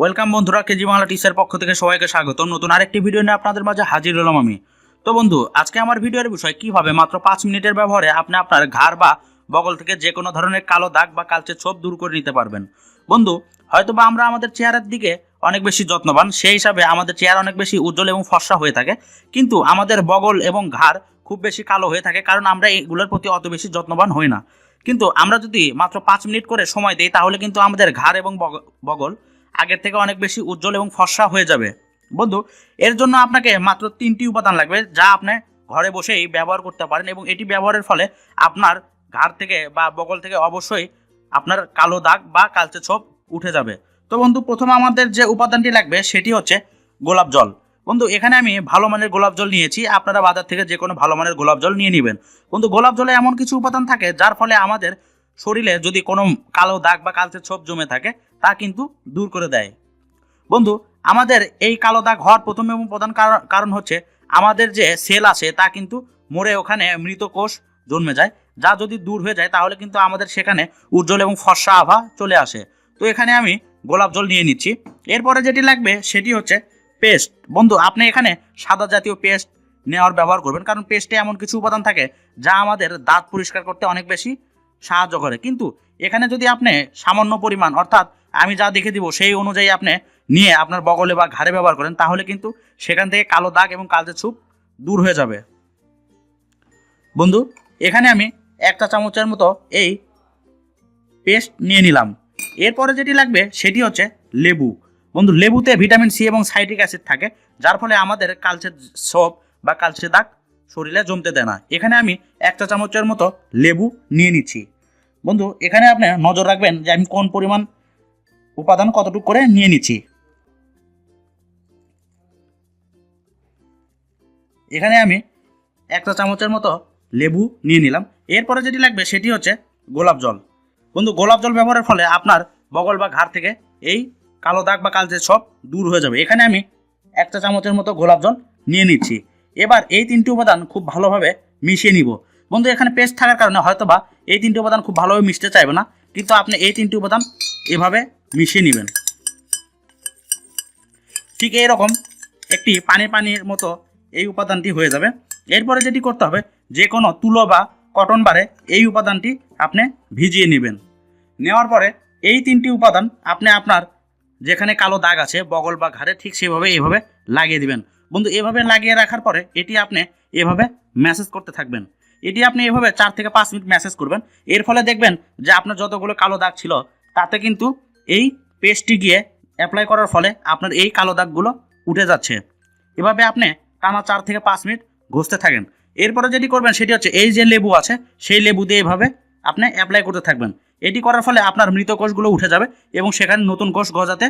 Welcome বন্ধুরা KG Bangla teacher পক্ষ থেকে সবাইকে স্বাগত নতুন আরেকটি ভিডিও নিয়ে আপনাদের মাঝে হাজির হলাম আমি। তো বন্ধু, আজকে আমার ভিডিওর বিষয় কীভাবে মাত্র পাঁচ মিনিটের ব্যবহারে আপনি আপনার ঘাড় বা বগল থেকে যে কোনো ধরনের কালো দাগ বা কালচে ছোপ দূর করে নিতে পারবেন। বন্ধু হয়তো বা আমরা আমাদের চেহারার দিকে অনেক বেশি যত্নবান, সেই হিসাবে আমাদের চেহারা অনেক বেশি উজ্জ্বল এবং ফর্সা হয়ে থাকে। কিন্তু আমাদের বগল এবং ঘাড় খুব বেশি কালো হয়ে থাকে, কারণ আমরা এগুলোর প্রতি অত বেশি যত্নবান হই না। কিন্তু আমরা যদি মাত্র পাঁচ মিনিট করে সময় দিই, তাহলে কিন্তু আমাদের ঘাড় এবং বগ- বগল আগের থেকে অনেক বেশি উজ্জ্বল এবং ফর্সা হয়ে যাবে। বন্ধু, এর জন্য আপনাকে মাত্র তিনটি উপাদান লাগবে যা আপনি ঘরে বসেই ব্যবহার করতে পারেন এবং এটি ব্যবহারের ফলে আপনার ঘাড় থেকে বা বগল থেকে অবশ্যই আপনার কালো দাগ বা কালচে ছোপ উঠে যাবে। তো বন্ধু, প্রথম আমাদের যে উপাদানটি লাগবে সেটি হচ্ছে গোলাপ জল। বন্ধু, এখানে আমি ভালো মানের গোলাপ জল নিয়েছি, আপনারা বাজার থেকে যে কোনো ভালো মানের গোলাপ জল নিয়ে নেবেন। বন্ধু, গোলাপ জলে এমন কিছু উপাদান থাকে যার ফলে আমাদের শরীরে যদি কোনো কালো দাগ বা কালচে ছোপ জমে থাকে, তা কিন্তু দূর করে দেয়। বন্ধু, আমাদের এই কালো দাগ হওয়ার প্রথম এবং প্রধান কারণ- হচ্ছে আমাদের যে সেল আছে, তা কিন্তু মরে ওখানে মৃত কোষ জন্মে যায়। যা যদি দূর হয়ে যায়, তাহলে কিন্তু আমাদের সেখানে উজ্জ্বল এবং ফর্সা আভা চলে আসে। তো এখানে আমি গোলাপ জল নিয়ে নিচ্ছি। এরপরে যেটি লাগবে, সেটি হচ্ছে পেস্ট। বন্ধু, আপনি এখানে সাদা জাতীয় পেস্ট নেওয়ার ব্যবহার করবেন, কারণ পেস্টে এমন কিছু উপাদান থাকে, যা আমাদের দাঁত পরিষ্কার করতে অনেক বেশি সাহায্য করে। কিন্তু এখানে যদি আপনি সামান্য পরিমাণ, অর্থাৎ আমি যা দেখে দিব সেই অনুযায়ী আপনি নিয়ে আপনার বগলে বা ঘাড়ে ব্যবহার করেন, তাহলে কিন্তু সেখান থেকে কালো দাগ এবং কালচে ছুপ দূর হয়ে যাবে। বন্ধু, এখানে আমি একটা চামচের মতো এই পেস্ট নিয়ে নিলাম। এরপরে যেটি লাগবে সেটি হচ্ছে লেবু। বন্ধু, লেবুতে ভিটামিন সি এবং সাইট্রিক অ্যাসিড থাকে, যার ফলে আমাদের কালচের ছোপ বা কালচে দাগ শরীরে জমতে দেয় না। এখানে আমি একটা চামচের মতো লেবু নিয়ে নিচ্ছি। বন্ধু, এখানে আপনি নজর রাখবেন যে আমি কোন পরিমাণ উপাদান কতটুকু করে নিয়ে নিচ্ছি। এখানে আমি একটা চামচের মতো লেবু নিয়ে নিলাম। এরপরে যেটি লাগবে সেটি হচ্ছে গোলাপ জল। বন্ধু, গোলাপ জল ব্যবহারের ফলে আপনার বগল বা ঘাড় থেকে এই কালো দাগ বা কালচে সব দূর হয়ে যাবে। এখানে আমি একটা চামচের মতো গোলাপ জল নিয়ে নিচ্ছি। এবার এই তিনটি উপাদান খুব ভালোভাবে মিশিয়ে নিব। বন্ধু, এখানে পেস্ট থাকার কারণে হয়তো বা এই তিনটি উপাদান খুব ভালোভাবে মিশতে চাইবে না, কিন্তু আপনি এই তিনটি উপাদান এভাবে মিশিয়ে নেবেন। ঠিক এইরকম একটি পানি পানির মতো এই উপাদানটি হয়ে যাবে। এরপরে যেটি করতে হবে, যে কোনো তুলো বা কটন বারে এই উপাদানটি আপনি ভিজিয়ে নেবেন। নেওয়ার পরে এই তিনটি উপাদান আপনি আপনার যেখানে কালো দাগ আছে, বগল বা ঘাড়ে ঠিক সেভাবে এইভাবে লাগিয়ে দিবেন। বন্ধু, এভাবে লাগিয়ে রাখার পরে এটি আপনি এভাবে মেসেজ করতে থাকবেন। এটি আপনি এভাবে চার থেকে পাঁচ মিনিট মেসেজ করবেন। এর ফলে দেখবেন যে আপনার যতগুলো কালো দাগ ছিল, তাতে কিন্তু এই পেস্টটি গিয়ে অ্যাপ্লাই করার ফলে আপনার এই কালো দাগগুলো উঠে যাচ্ছে। এভাবে আপনি টানা চার থেকে পাঁচ মিনিট ঘষতে থাকেন। এরপরে যেটি করবেন, সেটি হচ্ছে এই যে লেবু আছে, সেই লেবু দিয়ে এভাবে আপনি অ্যাপ্লাই করতে থাকবেন। এটি করার ফলে আপনার মৃত কোষগুলো উঠে যাবে এবং সেখানে নতুন কোষ গজাতে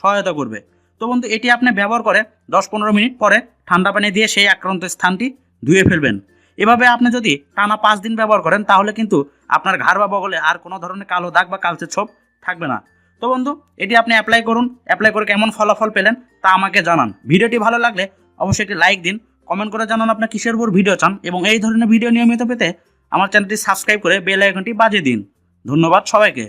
সহায়তা করবে। তো বন্ধু, এটি আপনি ব্যবহার করে দশ পনেরো মিনিট পরে ঠান্ডা পানি দিয়ে সেই আক্রান্ত স্থানটি ধুয়ে ফেলবেন। এভাবে আপনি যদি টানা পাঁচ দিন ব্যবহার করেন, তাহলে কিন্তু আপনার ঘাড় বা বগলে আর কোনো ধরনের কালো দাগ বা কালচে ছোপ থাকবে না। তো বন্ধু, এটি আপনি অ্যাপ্লাই করুন। অ্যাপ্লাই করে কেমন ফলাফল পেলেন তা আমাকে জানান। ভিডিওটি ভালো লাগলে অবশ্যই একটি লাইক দিন। কমেন্ট করে জানান আপনার কিসের উপর ভিডিও চান এবং এই ধরনের ভিডিও নিয়মিত পেতে আমার চ্যানেলটি সাবস্ক্রাইব করে বেল আইকনটি বাজিয়ে দিন। ধন্যবাদ সবাইকে।